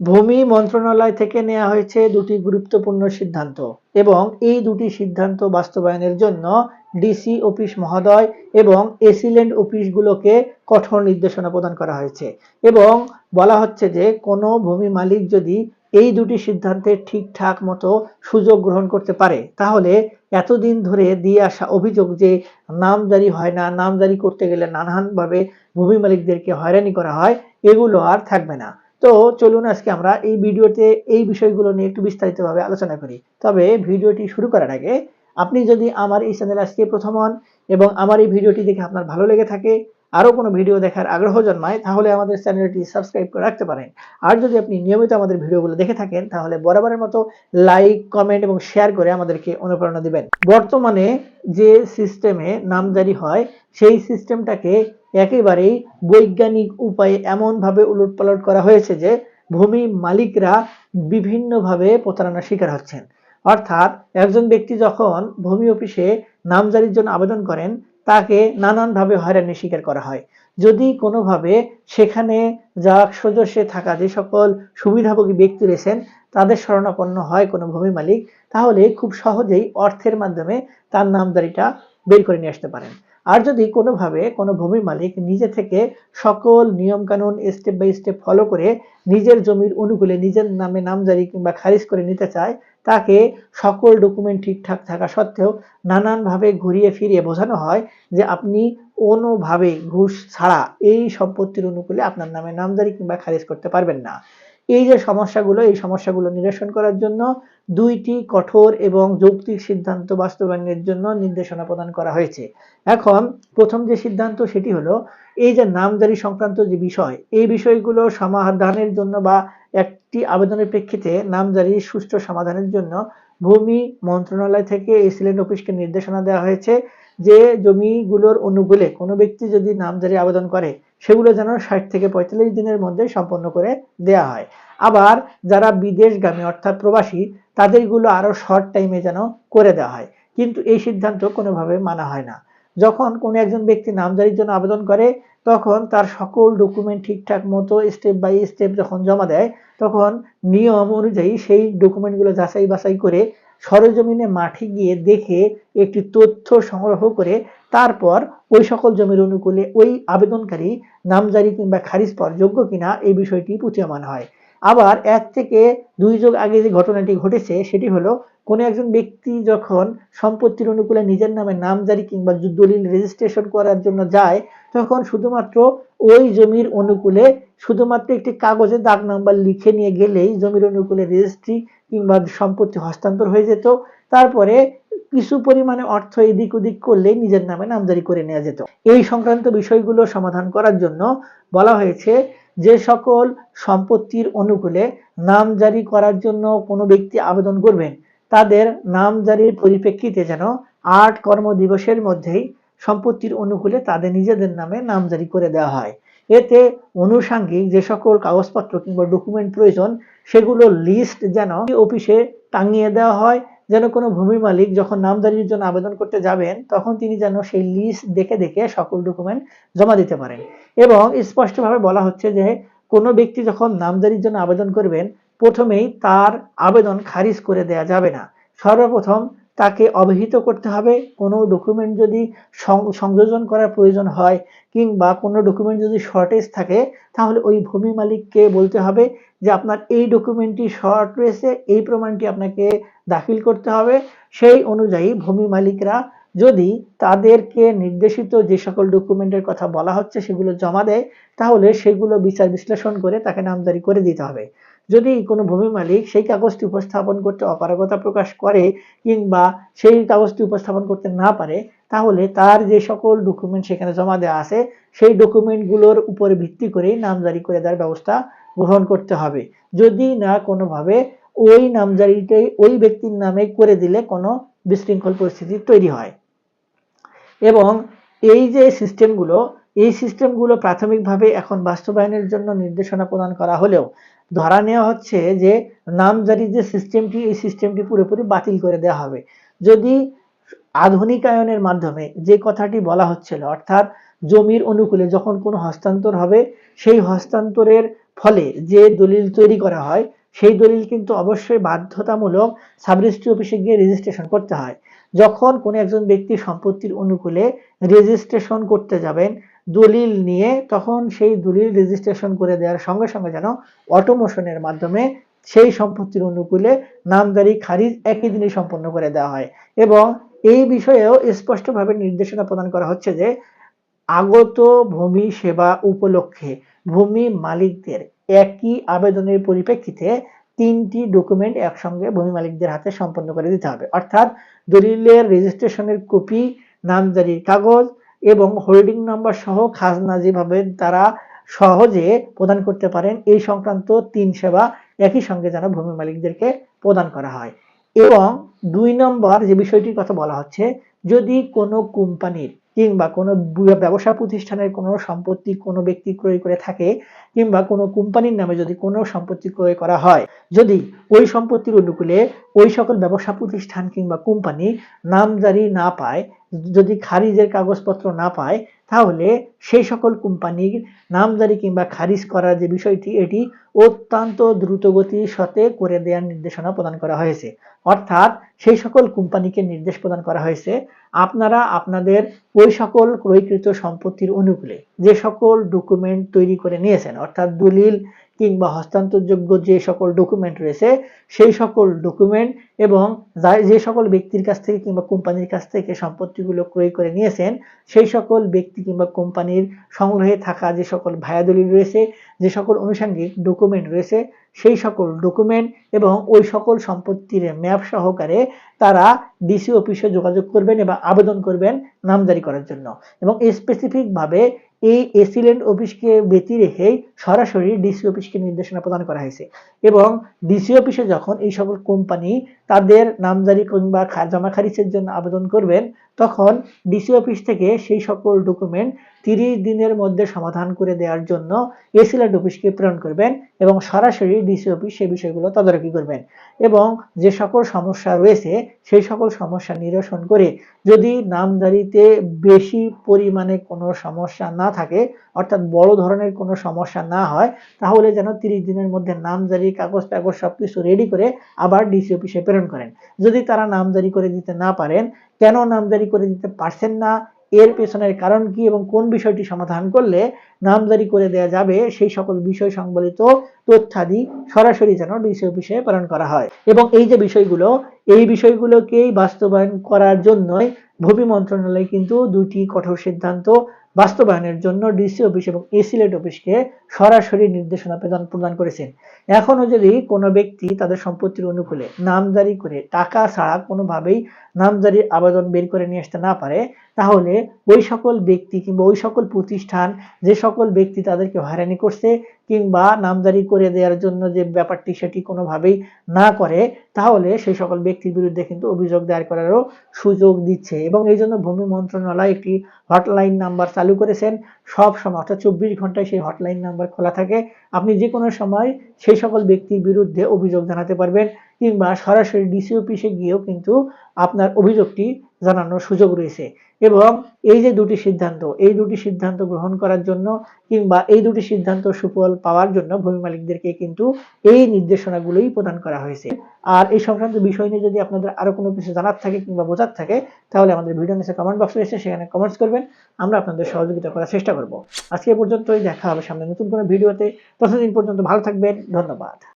ভূমি মন্ত্রণালয় থেকে নেওয়া হয়েছে দুটি গুরুত্বপূর্ণ সিদ্ধান্ত এবং এই দুটি সিদ্ধান্ত বাস্তবায়নের জন্য ডিসি অফিস মহোদয় এবং এসিল্যান্ড অফিসগুলোকে কঠোর নির্দেশনা প্রদান করা হয়েছে এবং বলা হচ্ছে যে কোনো ভূমি মালিক যদি এই দুটি সিদ্ধান্তে ঠিকঠাক মতো সুযোগ গ্রহণ করতে পারে, তাহলে এতদিন ধরে দিয়ে আসা অভিযোগ যে নামজারি হয় না, নামজারি করতে গেলে নানানভাবে ভূমি মালিকদেরকে হয়রানি করা হয়, এগুলো আর থাকবে না। তো চলুন আজকে আমরা এই ভিডিওতে এই বিষয়গুলো নিয়ে একটু বিস্তারিতভাবে আলোচনা করি। তবে ভিডিওটি শুরু করার আগে আপনি যদি আমার এই চ্যানেল আজকে প্রথম হন এবং আমার এই ভিডিওটি দেখে আপনার ভালো লেগে থাকে, আরও কোনো ভিডিও দেখার আগ্রহ জন্মায়, তাহলে আমাদের চ্যানেলটি সাবস্ক্রাইব করে রাখতে পারেন। আর যদি আপনি নিয়মিত আমাদের ভিডিওগুলো দেখে থাকেন, তাহলে বরাবরের মতো লাইক কমেন্ট এবং শেয়ার করে আমাদেরকে অনুপ্রেরণা দিবেন। বর্তমানে যে সিস্টেমে নামজারি হয়, সেই সিস্টেমটাকে একেবারেই বৈজ্ঞানিক উপায়ে এমনভাবে উলটপালট করা হয়েছে যে, ভূমি মালিকরা বিভিন্নভাবে প্রতারণার শিকার হচ্ছেন। অর্থাৎ একজন ব্যক্তি যখন ভূমি অফিসে নামজারির জন্য আবেদন করেন, তাকে নানানভাবে হয়রানির শিকার করা হয়। যদি কোনোভাবে সেখানে যা সদস্যে থাকা যে সকল সুবিধাভোগী ব্যক্তি রয়েছেন, তাদের শরণাপন্ন হয় কোনো ভূমি মালিক, তাহলে খুব সহজেই অর্থের মাধ্যমে তার নামজারিটা বের করে নিয়ে আসতে পারেন। আর যদি কোনোভাবে কোনো ভূমি মালিক নিজে থেকে সকল নিয়মকানুন স্টেপ বাই স্টেপ ফলো করে নিজের জমির অনুকূলে নিজের নামে নামজারি কিংবা খারিজ করে নিতে চায়, তাকে সকল ডকুমেন্ট ঠিকঠাক থাকা সত্ত্বেও নানানভাবে ঘুরিয়ে ফিরিয়ে বোঝানো হয় যে আপনি কোনোভাবে ঘুষ ছাড়া এই সম্পত্তির অনুকূলে আপনার নামে নামজারি কিংবা খারিজ করতে পারবেন না। এই যে সমস্যাগুলো, এই সমস্যাগুলো নিরসন করার জন্য দুইটি কঠোর এবং যৌক্তিক সিদ্ধান্ত বাস্তবায়নের জন্য নির্দেশনা প্রদান করা হয়েছে। এখন প্রথম যে সিদ্ধান্ত সেটি হলো এই যে নামজারি সংক্রান্ত যে বিষয়, এই বিষয়গুলো সমাধানের জন্য বা একটি আবেদনের প্রেক্ষিতে নামজারির সুষ্ঠু সমাধানের জন্য ভূমি মন্ত্রণালয় থেকে এই সিলেন্ট অফিসকে নির্দেশনা দেওয়া হয়েছে। যে জমিগুলোর অনুকূলে কোনো ব্যক্তি যদি নামজারি আবেদন করে, সেগুলো যেন ষাট থেকে পঁয়তাল্লিশ দিনের মধ্যে সম্পন্ন করে দেয়া হয়। আবার যারা বিদেশগামী অর্থাৎ প্রবাসী, তাদেরগুলো আরও শর্ট টাইমে যেন করে দেওয়া হয়। কিন্তু এই সিদ্ধান্ত কোনোভাবে মানা হয় না। যখন কোনো একজন ব্যক্তি নামজারির জন্য আবেদন করে, তখন তার সকল ডকুমেন্ট ঠিকঠাক মতো স্টেপ বাই স্টেপ যখন জমা দেয়, তখন নিয়ম অনুযায়ী সেই ডকুমেন্টগুলো যাচাই বাছাই করে সরজমিনে মাঠে গিয়ে দেখে একটি তথ্য সংগ্রহ করে, তারপর ওই সকল জমির অনুকূলে ওই আবেদনকারী নামজারি কিংবা খারিজ পাওয়ার যোগ্য কিনা এই বিষয়টি প্রতীয়মান হয়। আবার এক থেকে দুই যুগ আগে যে ঘটনাটি ঘটেছে, সেটি হলো কোনো একজন ব্যক্তি যখন সম্পত্তির অনুকূলে নিজের নামে নামজারি কিংবা দলিল রেজিস্ট্রেশন করার জন্য যায়, তখন শুধুমাত্র ওই জমির অনুকূলে শুধুমাত্র একটি কাগজে দাগ নাম্বার লিখে নিয়ে গেলেই জমির অনুকূলে রেজিস্ট্রি কিংবা সম্পত্তি হস্তান্তর হয়ে যেত। তারপরে কিছু পরিমাণে অর্থ এদিক ওদিক করলেই নিজের নামে নামজারি করে নেওয়া যেত। এই সংক্রান্ত বিষয়গুলো সমাধান করার জন্য বলা হয়েছে যে সকল সম্পত্তির অনুকূলে নাম জারি করার জন্য কোনো ব্যক্তি আবেদন করবেন। তাদের নাম জারির পরিপ্রেক্ষিতে যেন আট কর্মদিবসের মধ্যেই সম্পত্তির অনুকূলে তাদের নিজেদের নামে নামজারি করে দেওয়া হয়। এতে অনুষাঙ্গিক যে সকল কাগজপত্র কিংবা ডকুমেন্ট প্রয়োজন, সেগুলো লিস্ট যেন অফিসে টাঙিয়ে দেওয়া হয়। যেন কোনো ভূমি মালিক যখন নামজারির জন্য আবেদন করতে যাবেন, তখন তিনি যেন সেই লিস্ট দেখে দেখে সকল ডকুমেন্ট জমা দিতে পারেন। এবং স্পষ্টভাবে বলা হচ্ছে যে, কোনো ব্যক্তি যখন নামজারির জন্য আবেদন করবেন প্রথমেই তার আবেদন খারিজ করে দেয়া যাবে না। সর্বপ্রথম তাকে অবহিত করতে হবে। কোনো ডকুমেন্ট যদি সংযোজন করার প্রয়োজন হয় কিংবা কোনো ডকুমেন্ট যদি শর্টেজ থাকে, তাহলে ওই ভূমি মালিককে বলতে হবে যে আপনার এই ডকুমেন্টটি শর্ট রয়েছে, এই প্রমাণটি আপনাকে দাখিল করতে হবে। সেই অনুযায়ী ভূমি মালিকরা যদি তাদেরকে নির্দেশিত যে সকল ডকুমেন্টের কথা বলা হচ্ছে সেগুলো জমা দেয়, তাহলে সেগুলো বিচার বিশ্লেষণ করে তাকে নামজারি করে দিতে হবে। যদি কোনো ভূমি মালিক সেই কাগজটি উপস্থাপন করতে অপারগতা প্রকাশ করে কিংবা সেই কাগজটি উপস্থাপন করতে না পারে, তাহলে তার যে সকল ডকুমেন্ট সেখানে জমা দেওয়া আছে, সেই ডকুমেন্টগুলোর উপরে ভিত্তি করেই নামজারি করে দেওয়ার ব্যবস্থা গ্রহণ করতে হবে। যদি না কোনোভাবে, ওই নামজারিটাই ওই ব্যক্তির নামে করে দিলে কোনো বিশৃঙ্খল পরিস্থিতি তৈরি হয়। এবং এই যে সিস্টেমগুলো এই সিস্টেমগুলো প্রাথমিকভাবে এখন বাস্তবায়নের জন্য নির্দেশনা প্রদান করা হলেও ধরা নেওয়া হচ্ছে যে নামজারি যে সিস্টেমটি এই সিস্টেমটি পুরোপুরি বাতিল করে দেওয়া হবে। যদি আধুনিকায়নের মাধ্যমে যে কথাটি বলা হচ্ছিল, অর্থাৎ জমির অনুকূলে যখন কোনো হস্তান্তর হবে, সেই হস্তান্তরের ফলে যে দলিল তৈরি করা হয়, সেই দলিল কিন্তু অবশ্যই বাধ্যতামূলক সাবরেজিস্ট্রি অফিসে গিয়ে রেজিস্ট্রেশন করতে হয়। যখন কোনো একজন ব্যক্তি সম্পত্তির অনুকূলে রেজিস্ট্রেশন করতে যাবেন, দলিল নিয়ে, তখন সেই দলিল রেজিস্ট্রেশন করে দেওয়ার সঙ্গে সঙ্গে যেন অটোমোশনের মাধ্যমে সেই সম্পত্তির অনুকূলে নামদারি, খারিজ একই দিনে সম্পন্ন করে দেওয়া হয়। এবং এই বিষয়েও স্পষ্টভাবে নির্দেশনা প্রদান করা হচ্ছে যে, আগত ভূমি সেবা উপলক্ষে ভূমি মালিকদের একই আবেদনের পরিপ্রেক্ষিতে তিনটি ডকুমেন্ট একসঙ্গে ভূমি মালিকদের হাতে সম্পন্ন করে দিতে হবে। অর্থাৎ দলিলের রেজিস্ট্রেশনের কপি নামজারির কাগজ এবং হোল্ডিং নাম্বার সহ খাজনা যেভাবে তারা সহজে প্রদান করতে পারেন, এই সংক্রান্ত তিন সেবা একই সঙ্গে যেন ভূমি মালিকদেরকে প্রদান করা হয়। এবং দুই নম্বর যে বিষয়টির কথা বলা হচ্ছে, যদি কোনো কোম্পানির কিংবা কোনো ব্যবসা প্রতিষ্ঠানের কোনো সম্পত্তি কোনো ব্যক্তি ক্রয় করে থাকে কিংবা কোনো কোম্পানির নামে যদি কোনো সম্পত্তি ক্রয় করা হয়, যদি ওই সম্পত্তির অনুকূলে ওই সকল ব্যবসা প্রতিষ্ঠান কিংবা কোম্পানি নামজারি না পায়, যদি খারিজের কাগজপত্র না পায়, তাহলে সেই সকল কোম্পানির নামজারি কিংবা খারিজ করার যে বিষয়টি, এটি অত্যন্ত দ্রুতগতির সাথে করে দেওয়ার নির্দেশনা প্রদান করা হয়েছে। অর্থাৎ সেই সকল কোম্পানিকে নির্দেশ প্রদান করা হয়েছে আপনারা আপনাদের ওই সকল ক্রয়কৃত সম্পত্তির অনুকূলে যে সকল ডকুমেন্ট তৈরি করে নিয়েছেন, অর্থাৎ দলিল কিংবা হস্তান্তরযোগ্য যে সকল ডকুমেন্ট রয়েছে, সেই সকল ডকুমেন্ট এবং যা- সকল ব্যক্তির কাছ থেকে কিংবা কোম্পানির কাছ থেকে সম্পত্তিগুলো ক্রয় করে নিয়েছেন, সেই সকল ব্যক্তি কিংবা কোম্পানির সংগ্রহে থাকা যে সকল ভায়া দলিল রয়েছে যে সকল অনুষাঙ্গিক ডকুমেন্ট রয়েছে, সেই সকল ডকুমেন্ট এবং ওই সকল সম্পত্তির ম্যাপ সহকারে তারা ডিসি অফিসে যোগাযোগ করবেন এবং আবেদন করবেন নামজারি করার জন্য। এবং স্পেসিফিক ভাবে এই এসিলেন্ট অফিসকে ব্যতি রেখেই সরাসরি ডিসি অফিসকে নির্দেশনা প্রদান করা হয়েছে। এবং ডিসি অফিসে যখন এই সকল কোম্পানি তাদের নামজারি কিংবা জমা খারিজের জন্য আবেদন করবেন, তখন ডিসি অফিস থেকে সেই সকল ডকুমেন্ট তিরিশ দিনের মধ্যে সমাধান করে দেওয়ার জন্য এসিলেন্ট অফিসকে প্রেরণ করবেন এবং সরাসরি ডিসি অফিস সেই বিষয়গুলো তদারকি করবেন। এবং যে সকল সমস্যা রয়েছে, সেই সকল সমস্যা নিরসন করে যদি নামজারিতে বেশি পরিমাণে কোনো সমস্যা না থাকে, অর্থাৎ বড় ধরনের কোনো সমস্যা না হয়, তাহলে যেন তিরিশ দিনের মধ্যে নামজারি, কাগজ টাগজ সবকিছু রেডি করে আবার ডিসি অফিসে প্রেরণ করেন। যদি তারা নামজারি করে দিতে না পারেন, কেন নামজারি করে দিতে পারছেন না? এর পেছনের কারণ কি এবং কোন বিষয়টি সমাধান করলে নামজারি করে দেওয়া যাবে? সেই সকল বিষয় সংবলিত তথ্যাদি সরাসরি যেন ডিসি অফিসে প্রেরণ করা হয়। এবং এই যে বিষয়গুলো, এই বিষয়গুলোকেই বাস্তবায়ন করার জন্যই ভূমি মন্ত্রণালয় কিন্তু দুটি কঠোর সিদ্ধান্ত বাস্তবায়নের জন্য ডিসি অফিস এবং এসিলেট অফিসকে সরাসরি নির্দেশনা প্রদান প্রদান করেছেন। এখনও যদি কোনো ব্যক্তি তাদের সম্পত্তির অনুকূলে নামজারি করে টাকা ছাড়া কোনোভাবেই নামজারির আবেদন বের করে নিয়ে আসতে না পারে, তাহলে ওই সকল ব্যক্তি কিংবা ওই সকল প্রতিষ্ঠান, যে সকল ব্যক্তি তাদেরকে হয়রানি করছে কিংবা নামজারি করে দেওয়ার জন্য যে ব্যাপারটি সেটি কোনোভাবেই না করে, তাহলে সেই সকল ব্যক্তির বিরুদ্ধে কিন্তু অভিযোগ দায়ের করারও সুযোগ দিচ্ছে। এবং এই জন্য ভূমি মন্ত্রণালয় একটি হটলাইন নাম্বার চালু করেছেন। সব সময়, অর্থাৎ চব্বিশ ঘন্টায় সেই হটলাইন নাম্বার খোলা থাকে। আপনি যে কোনো সময় সেই সকল ব্যক্তির বিরুদ্ধে অভিযোগ জানাতে পারবেন। কিংবা সরাসরি ডিসি অফিসে গিয়েও কিন্তু আপনার অভিযোগটি জানানোর সুযোগ রয়েছে। এবং এই যে দুটি সিদ্ধান্ত, এই দুটি সিদ্ধান্ত গ্রহণ করার জন্য কিংবা এই দুটি সিদ্ধান্ত সুফল পাওয়ার জন্য ভূমি মালিকদেরকে কিন্তু এই নির্দেশনাগুলোই প্রদান করা হয়েছে। আর এই সংক্রান্ত বিষয় নিয়ে যদি আপনাদের আরও কোনো কিছু জানার থাকে কিংবা বোঝার থাকে, তাহলে আমাদের ভিডিও নিচে কমেন্ট বক্স রয়েছে, সেখানে কমেন্টস করবেন। আমরা আপনাদের সহযোগিতা করার চেষ্টা করব। আজকে পর্যন্তই, দেখা হবে সামনে নতুন কোনো ভিডিওতে। ততদিন পর্যন্ত ভালো থাকবেন, ধন্যবাদ।